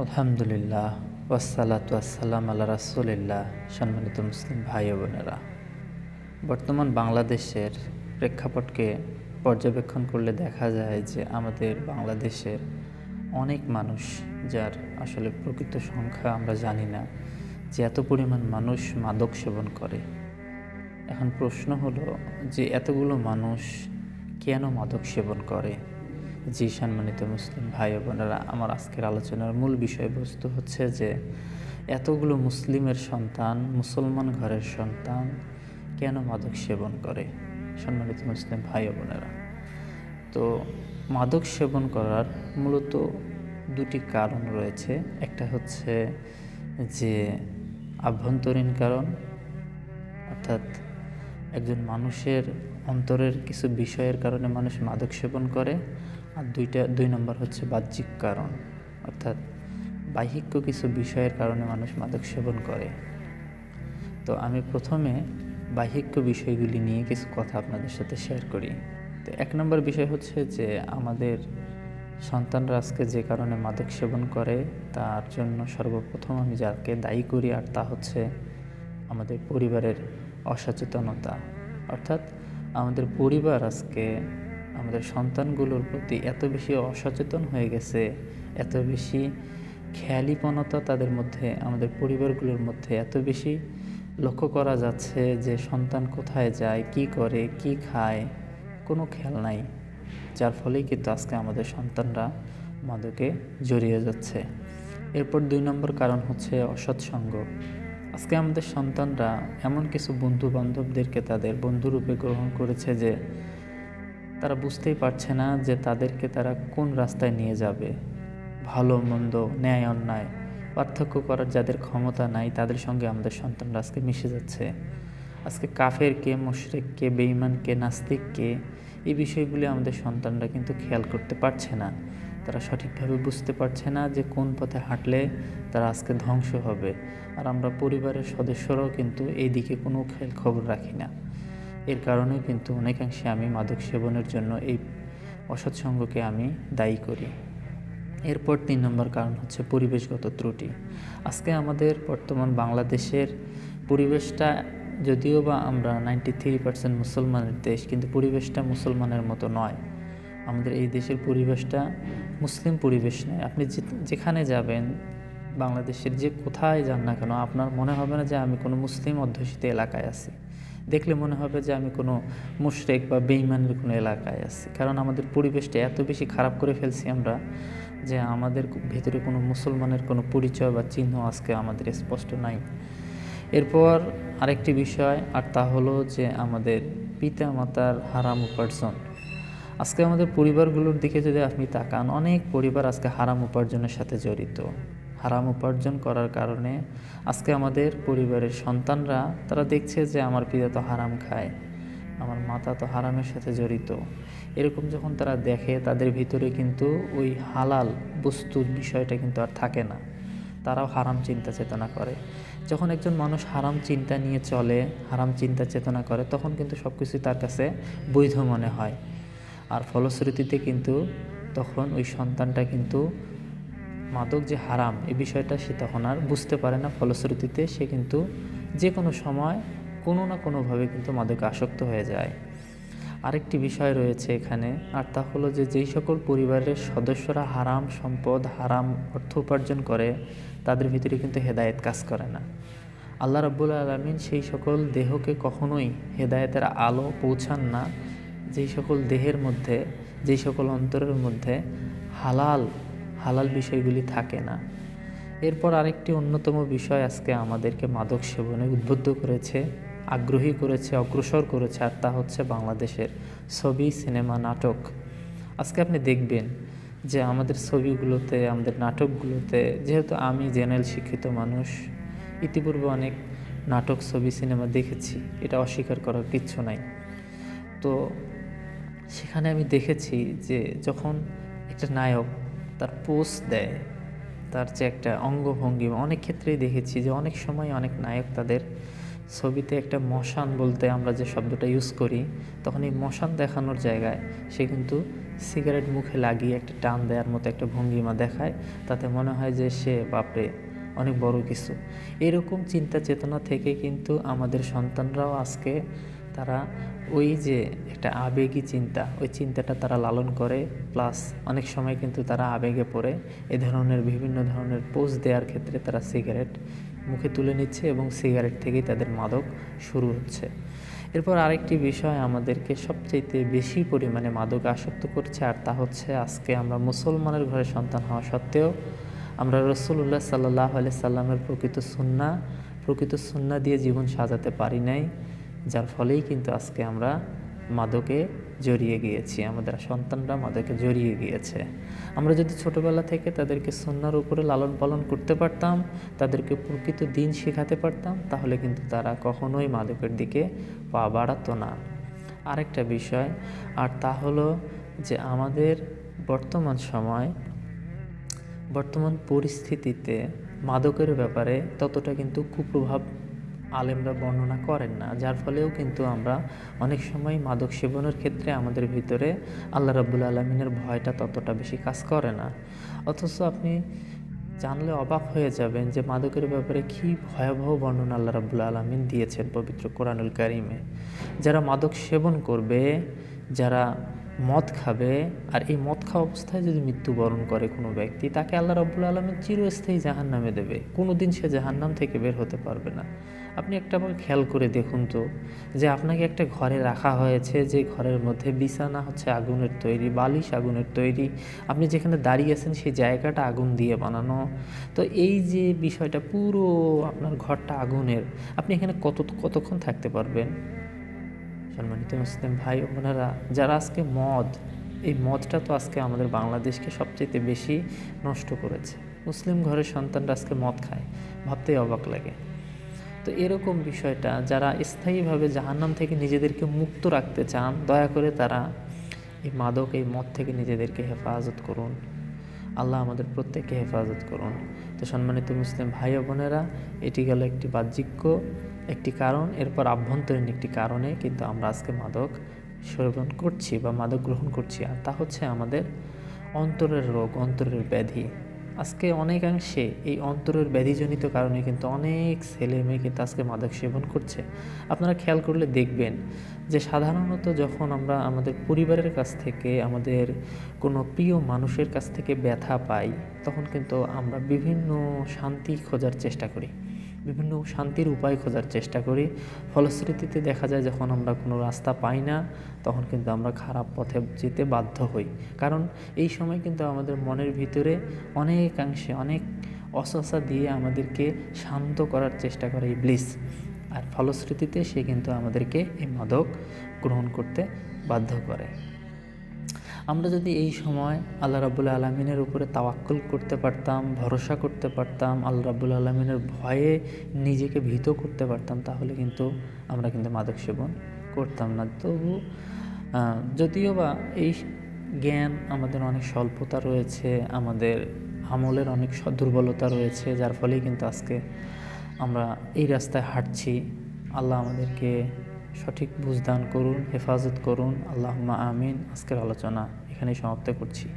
আলহামদুলিল্লাহ ওয়াসালাত ওয়াসালাম আল্লাহ রাসুলিল্লাহ, সম্মানিত মুসলিম ভাই বোনেরা। বর্তমান বাংলাদেশের প্রেক্ষাপটকে পর্যবেক্ষণ করলে দেখা যায় যে আমাদের বাংলাদেশের অনেক মানুষ যার আসলে প্রকৃত সংখ্যা আমরা জানি না, যে এত পরিমাণ মানুষ মাদক সেবন করে। এখন প্রশ্ন হলো যে এতগুলো মানুষ কেন মাদক সেবন করে? জি, সম্মানিত মুসলিম ভাই বোনেরা, আমার আজকের আলোচনার মূল বিষয়বস্তু হচ্ছে যে, এতগুলো মুসলিমের সন্তান, মুসলমান ঘরের সন্তান কেন মাদক সেবন করে? সম্মানিত মুসলিম ভাই বোনেরা, তো মাদক সেবন করার মূলত দুটি কারণ রয়েছে। একটা হচ্ছে যে, আভ্যন্তরীণ কারণ, অর্থাৎ একজন মানুষের অন্তরের কিছু বিষয়ের কারণে মানুষ মাদক সেবন করে আর দুইটা, দুই নম্বর হচ্ছে বাহ্যিক কারণ। অর্থাৎ বাহ্যিক কিছু বিষয়ের কারণে মানুষ মাদক সেবন করে। তো আমি প্রথমে বাহ্যিক বিষয়গুলি নিয়ে কিছু কথা আপনাদের সাথে শেয়ার করি। তো এক নম্বর বিষয় হচ্ছে যে আমাদের সন্তানরা আজকে যে কারণে মাদক সেবন করে, তার জন্য সর্বপ্রথম আমি যাকে দায়ী করি আর তা হচ্ছে আমাদের পরিবারের অসচেতনতা। অর্থাৎ আমাদের পরিবার আজকে আমাদের সন্তানগুলোর প্রতি এত বেশি অসচেতন হয়ে গেছে, এত বেশি খেয়ালিপনতা তাদের মধ্যে, আমাদের পরিবারগুলোর মধ্যে এত বেশি লক্ষ্য করা যাচ্ছে যে সন্তান কোথায় যায়, কি করে, কি খায়, কোনো খেয়াল নাই। যার ফলেই কিন্তু আজকে আমাদের সন্তানরা মাদকে জড়িয়ে যাচ্ছে। এরপর দুই নম্বর কারণ হচ্ছে অসৎসঙ্গ। আজকে আমাদের সন্তানরা এমন কিছু বন্ধু বান্ধবদেরকে তাদের বন্ধুরূপে গ্রহণ করেছে যে তারা বুঝতেই পারছে না যে তাদেরকে তারা কোন রাস্তায় নিয়ে যাবে। ভালো, মন্দ, ন্যায়, অন্যায়, পার্থক্য করার যাদের ক্ষমতা নাই, তাদের সঙ্গে আমাদের সন্তানরা আজকে মিশে যাচ্ছে। আজকে কাফের কে, মুশরিক কে, বেঈমান কে, নাস্তিক কে, এই বিষয়গুলি আমাদের সন্তানরা কিন্তু খেয়াল করতে পারছে না। তারা সঠিকভাবে বুঝতে পারছে না যে কোন পথে হাঁটলে তারা আজকে ধ্বংস হবে। আর আমরা পরিবারের সদস্যরাও কিন্তু এই দিকে কোনো খেয়াল খবর রাখি না। এর কারণে কিন্তু অনেকাংশে আমি মাদক সেবনের জন্য এই অসৎসঙ্গকে আমি দায়ী করি। এরপর তিন নম্বর কারণ হচ্ছে পরিবেশগত ত্রুটি। আজকে আমাদের বর্তমান বাংলাদেশের পরিবেশটা যদিও বা আমরা নাইনটি থ্রি পার্সেন্ট মুসলমানের দেশ, কিন্তু পরিবেশটা মুসলমানের মতো নয়। আমাদের এই দেশের পরিবেশটা মুসলিম পরিবেশ নয়। আপনি যেখানে যাবেন, বাংলাদেশের যে কোথায় যান না কেন, আপনার মনে হবে না যে আমি কোনো মুসলিম অধ্যুষিত এলাকায় আছি। দেখলে মনে হবে যে আমি কোনো মুশরেক বা বেইমানের কোনো এলাকায় আছি। কারণ আমাদের পরিবেশটা এত বেশি খারাপ করে ফেলছি আমরা যে আমাদের ভেতরে কোনো মুসলমানের কোনো পরিচয় বা চিহ্ন আজকে আমাদের স্পষ্ট নাই। এরপর আরেকটি বিষয়, আর তা হলো যে আমাদের পিতা মাতার হারাম উপার্জন। আজকে আমাদের পরিবারগুলোর দিকে যদি আপনি তাকান, অনেক পরিবার আজকে হারাম উপার্জনের সাথে জড়িত। হারাম উপার্জন করার কারণে আজকে আমাদের পরিবারের সন্তানরা, তারা দেখছে যে আমার পিতা তো হারাম খায়, আমার মাতা তো হারামের সাথে জড়িত। এরকম যখন তারা দেখে, তাদের ভিতরে কিন্তু ওই হালাল বস্তুর বিষয়টা কিন্তু আর থাকে না। তারাও হারাম চিন্তা চেতনা করে। যখন একজন মানুষ হারাম চিন্তা নিয়ে চলে, হারাম চিন্তা চেতনা করে, তখন কিন্তু সব কিছুই তার কাছে বৈধ মনে হয়। আর ফলশ্রুতিতে কিন্তু তখন ওই সন্তানটা কিন্তু মাদক যে হারাম এই বিষয়টা সে তখন আর বুঝতে পারে না। ফলশ্রুতিতে সে কিন্তু যে কোনো সময় কোনো না কোনোভাবে কিন্তু মাদকে আসক্ত হয়ে যায়। আরেকটি বিষয় রয়েছে এখানে, আর তা হলো যে যেই সকল পরিবারের সদস্যরা হারাম সম্পদ, হারাম অর্থ উপার্জন করে, তাদের ভিতরে কিন্তু হেদায়েত কাজ করে না। আল্লাহ রব্বুল আলমিন সেই সকল দেহকে কখনোই হেদায়েতের আলো পৌঁছান না। যেই সকল দেহের মধ্যে, যেই সকল অন্তরের মধ্যে হালাল হালাল বিষয়গুলি থাকে না। এরপর আরেকটি অন্যতম বিষয় আজকে আমাদেরকে মাদক সেবনে উদ্বুদ্ধ করেছে, আগ্রহী করেছে, অগ্রসর করেছে, আর তা হচ্ছে বাংলাদেশের ছবি, সিনেমা, নাটক। আজকে আপনি দেখবেন যে আমাদের ছবিগুলোতে, আমাদের নাটকগুলোতে, যেহেতু আমি জেনারেল শিক্ষিত মানুষ, ইতিপূর্বে অনেক নাটক, ছবি, সিনেমা দেখেছি, এটা অস্বীকার করার কিচ্ছু নাই। তো সেখানে আমি দেখেছি যে যখন একটা নায়ক তার পোস্ট দেয়। তার যে একটা অঙ্গভঙ্গি, অনেক ক্ষেত্রেই দেখেছি যে অনেক সময় অনেক নায়ক তাদের ছবিতে একটা মশান বলতে আমরা যে শব্দটা ইউজ করি, তখন এই মশান দেখানোর জায়গায় সে কিন্তু সিগারেট মুখে লাগিয়ে একটা টান দেওয়ার মতো একটা ভঙ্গিমা দেখায়। তাতে মনে হয় যে সে, বাপরে, অনেক বড় কিছু। এরকম চিন্তা চেতনা থেকে কিন্তু আমাদের সন্তানরাও আজকে তারা ওই যে একটা আবেগী চিন্তা, ওই চিন্তাটা তারা লালন করে প্লাস অনেক সময় কিন্তু তারা আবেগে পড়ে। এ ধরনের বিভিন্ন ধরনের পোজ দেওয়ার ক্ষেত্রে তারা সিগারেট মুখে তুলে নিচ্ছে এবং সিগারেট থেকেই তাদের মাদক শুরু হচ্ছে। এরপর আরেকটি বিষয় আমাদেরকে সবচাইতে বেশি পরিমাণে মাদক আসক্ত করছে, আর তা হচ্ছে আজকে আমরা মুসলমানের ঘরে সন্তান হওয়া সত্ত্বেও আমরা রসুল্লাহ সাল্লাহ আলি সাল্লামের প্রকৃত সুন্না প্রকৃত সুন্না দিয়ে জীবন সাজাতে পারি নাই। যার ফলেই কিন্তু আজকে আমরা মাদকে জড়িয়ে গিয়েছি, আমাদের সন্তানরা মাদকে জড়িয়ে গিয়েছে। আমরা যদি ছোটবেলা থেকে তাদেরকে সন্ন্যার উপরে লালন পালন করতে পারতাম, তাদেরকে প্রকৃত দিন শেখাতে পারতাম, তাহলে কিন্তু তারা কখনোই মাদকের দিকে পা বাড়াতো না। আরেকটা বিষয়, আর তা হলো যে আমাদের বর্তমান সময়, বর্তমান পরিস্থিতিতে মাদকের ব্যাপারে ততটা কিন্তু কুপ্রভাব আলেমরা বর্ণনা করেন না। যার ফলেও কিন্তু আমরা অনেক সময় মাদক সেবনের ক্ষেত্রে আমাদের ভিতরে আল্লাহ রাবুল আলমিনের ভয়টা ততটা বেশি কাজ করে না। অথচ আপনি জানলে অবাক হয়ে যাবেন যে মাদকের ব্যাপারে কী ভয়াবহ বর্ণনা আল্লাহ রাবুল আলমিন দিয়েছেন পবিত্র কোরআনুল কারিমে। যারা মাদক সেবন করবে, যারা মদ খাবে, আর এই মদ খাওয়া অবস্থায় যদি মৃত্যুবরণ করে কোনো ব্যক্তি, তাকে আল্লাহ রব্বুল আলমের চিরস্থায়ী জাহান নামে দেবে। কোনো দিন সে জাহান্নাম থেকে বের হতে পারবে না। আপনি একটা বার খেয়াল করে দেখুন তো, যে আপনাকে একটা ঘরে রাখা হয়েছে, যে ঘরের মধ্যে বিছানা হচ্ছে, আগুনের তৈরি, বালিশ আগুনের তৈরি। আপনি যেখানে দাঁড়িয়ে আছেন, সেই জায়গাটা আগুন দিয়ে বানানো। তো এই যে বিষয়টা, পুরো আপনার ঘরটা আগুনের। আপনি এখানে কত, কতক্ষণ থাকতে পারবেন? সম্মানিত মুসলিম ভাই ও বোনেরা, যারা আজকে মদ, এই মদটা তো আজকে আমাদের বাংলাদেশকে সবচেয়ে বেশি নষ্ট করেছে। মুসলিম ঘরের সন্তানরা আজকে মদ খায়, ভাবতেই অবাক লাগে। তো এরকম বিষয়টা যারা স্থায়ীভাবে জাহান্নাম থেকে নিজেদেরকে মুক্ত রাখতে চান, দয়া করে তারা এই মাদক, এই মদ থেকে নিজেদেরকে হেফাজত করুন। আল্লাহ আমাদের প্রত্যেককে হেফাজত করুন। তো সম্মানিত মুসলিম ভাই বোনেরা, এটি গেল একটি বাহ্যিক একটি কারণ, এরপর আভ্যন্তরীণ একটি কারণে কিন্তু আমরা আজকে মাদক সেবন করছি বা মাদক গ্রহণ করছি, আর তা হচ্ছে আমাদের অন্তরের রোগ, অন্তরের ব্যাধি। আজকে অনেকাংশে এই অন্তরের ব্যাধিজনিত কারণে কিন্তু অনেক ছেলে মেয়ে কিন্তু আজকে মাদক সেবন করছে। আপনারা খেয়াল করলে দেখবেন যে সাধারণত যখন আমরা আমাদের পরিবারের কাছ থেকে, আমাদের কোনো প্রিয় মানুষের কাছ থেকে ব্যথা পাই, তখন কিন্তু আমরা বিভিন্ন শান্তি খোঁজার চেষ্টা করি। বিভিন্ন শান্তির উপায় খোঁজার চেষ্টা করি। ফলশ্রুতিতে দেখা যায় যখন আমরা কোনো রাস্তা পাই না, তখন কিন্তু আমরা খারাপ পথে যেতে বাধ্য হই। কারণ এই সময় কিন্তু আমাদের মনের ভিতরে অনেকাংশে অনেক অসসা দিয়ে আমাদেরকে শান্ত করার চেষ্টা করে এই ব্লিস। আর ফলশ্রুতিতে সে কিন্তু আমাদেরকে এই মাদক গ্রহণ করতে বাধ্য করে। আমরা যদি এই সময় আল্লাহ রাবুল আলমিনের উপরে তাওয়াক্কুল করতে পারতাম, ভরসা করতে পারতাম, আল্লাহ রাবুল আলমিনের ভয়ে নিজেকে ভীত করতে পারতাম, তাহলে কিন্তু আমরা কিন্তু মাদক সেবন করতাম না। তবু যদিও বা এই জ্ঞান আমাদের অনেক স্বল্পতা রয়েছে, আমাদের আমলের অনেক দুর্বলতা রয়েছে, যার ফলেই কিন্তু আজকে আমরা এই রাস্তায় হাঁটছি। আল্লাহ আমাদেরকে সঠিক বুঝদান করুন হেফাজত করুন। আল্লাহ আমিন। আজকের আলোচনা এখানেই সমাপ্ত করছি।